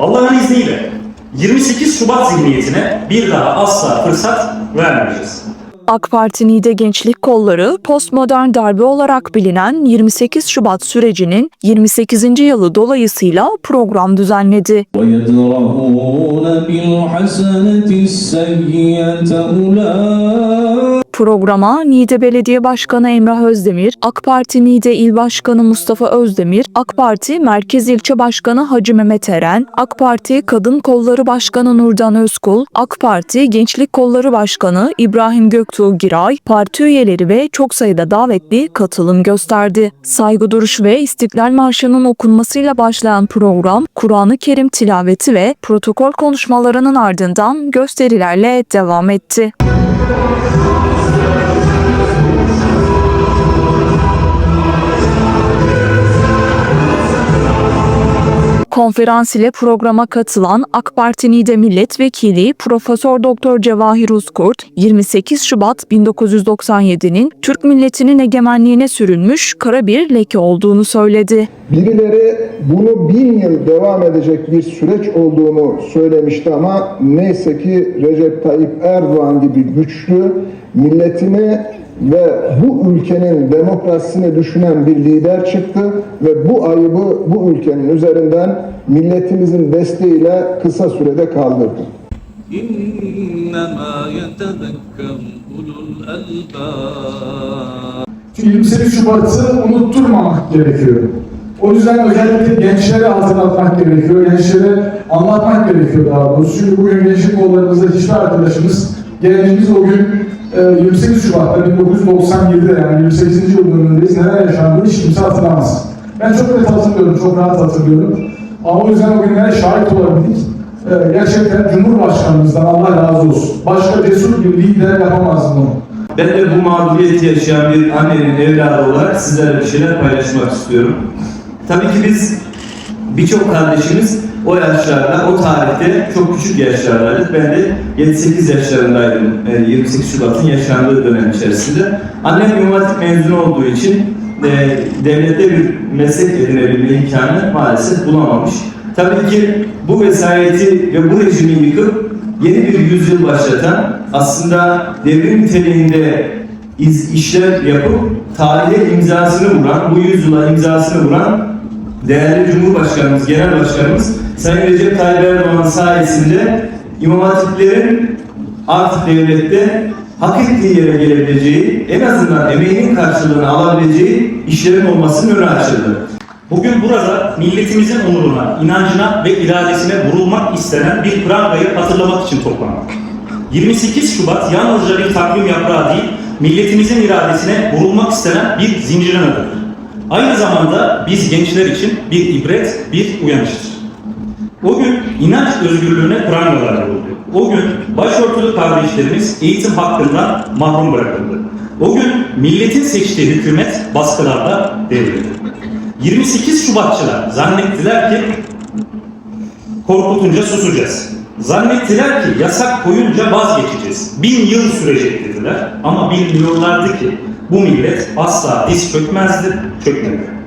Allah'ın izniyle 28 Şubat zihniyetine bir daha asla fırsat vermeyeceğiz. AK Parti Niğde Gençlik Kolları postmodern darbe olarak bilinen 28 Şubat sürecinin 28. yılı dolayısıyla program düzenledi. ويدرؤون بالحسنة السيئة أولئك Programa Niğde Belediye Başkanı Emrah Özdemir, AK Parti Niğde İl Başkanı Mustafa Özdemir, AK Parti Merkez İlçe Başkanı Hacı Mehmet Eren, AK Parti Kadın Kolları Başkanı Nurdan Özkul, AK Parti Gençlik Kolları Başkanı İbrahim Göktuğ Giray, parti üyeleri ve çok sayıda davetli katılım gösterdi. Saygı duruşu ve İstiklal Marşı'nın okunmasıyla başlayan program, Kur'an-ı Kerim tilaveti ve protokol konuşmalarının ardından gösterilerle devam etti. Konferans ile programa katılan AK Parti Niğde Milletvekili Profesör Doktor Cevahir Uzkurt, 28 Şubat 1997'nin Türk milletinin egemenliğine sürülmüş kara bir leke olduğunu söyledi. Birileri bunu bin yıl devam edecek bir süreç olduğunu söylemişti ama neyse ki Recep Tayyip Erdoğan gibi güçlü, milletini ve bu ülkenin demokrasisini düşünen bir lider çıktı ve bu ayıbı bu ülkenin üzerinden milletimizin desteğiyle kısa sürede kaldırdı. Çünkü 28 Şubat'ı unutturmamak gerekiyor. O yüzden özellikle gençlere hatırlatmak gerekiyor, gençlere anlatmak gerekiyor daha doğrusu. Çünkü bugün gençlik kollarımızda hiçbir arkadaşımız, gencimiz o gün 28 Şubat'ta 1997'de yani 28. yıl dönümündeyiz. Neler yaşandığını hiç kimse hatırlamaz. Ben çok net hatırlıyorum, çok rahat hatırlıyorum. Ama o yüzden o günlere şahit olabildik. E, gerçekten Cumhurbaşkanımızdan Allah razı olsun. Başka cesur bir lider yapamaz bunu. Ben de bu mağduriyeti yaşayan bir annenin evladı olarak sizlerle bir şeyler paylaşmak istiyorum. Tabii ki biz birçok kardeşimiz o yaşlarda, o tarihte çok küçük yaşlardaydık. Ben de 7-8 yaşlarındaydım e, 28 Şubat'ın yaşandığı dönem içerisinde. Annem Hatip mezunu olduğu için e, devlette bir meslek edinebilme imkanı maalesef bulamamış. Tabii ki bu vesayeti ve bu rejimi yıkıp yeni bir yüzyıl başlatan, aslında devrim niteliğinde iz, işler yapıp tarihe imzasını vuran, bu yüzyıla imzasını vuran değerli Cumhurbaşkanımız, Genel Başkanımız Sayın Recep Tayyip Erdoğan sayesinde İmam Hatiplerin artık devlette hak ettiği yere gelebileceği, en azından emeğinin karşılığını alabileceği işlerin olmasının önü açıldı. Bugün burada milletimizin onuruna, inancına ve iradesine vurulmak istenen bir prangayı hatırlamak için toplandık. 28 Şubat yalnızca bir takvim yaprağı değil, milletimizin iradesine vurulmak istenen bir zincirin adıdır. Aynı zamanda biz gençler için bir ibret, bir uyanıştır. O gün inanç özgürlüğüne prangalar vuruldu. O gün başörtülü kardeşlerimiz eğitim hakkından mahrum bırakıldı. O gün milletin seçtiği hükümet baskılarda devrildi. 28 Şubatçılar zannettiler ki korkutunca susacağız. Zannettiler ki yasak koyunca vazgeçeceğiz. Bin yıl sürecek dediler ama bilmiyorlardı ki bu millet asla diz çökmezdi, çökmedi.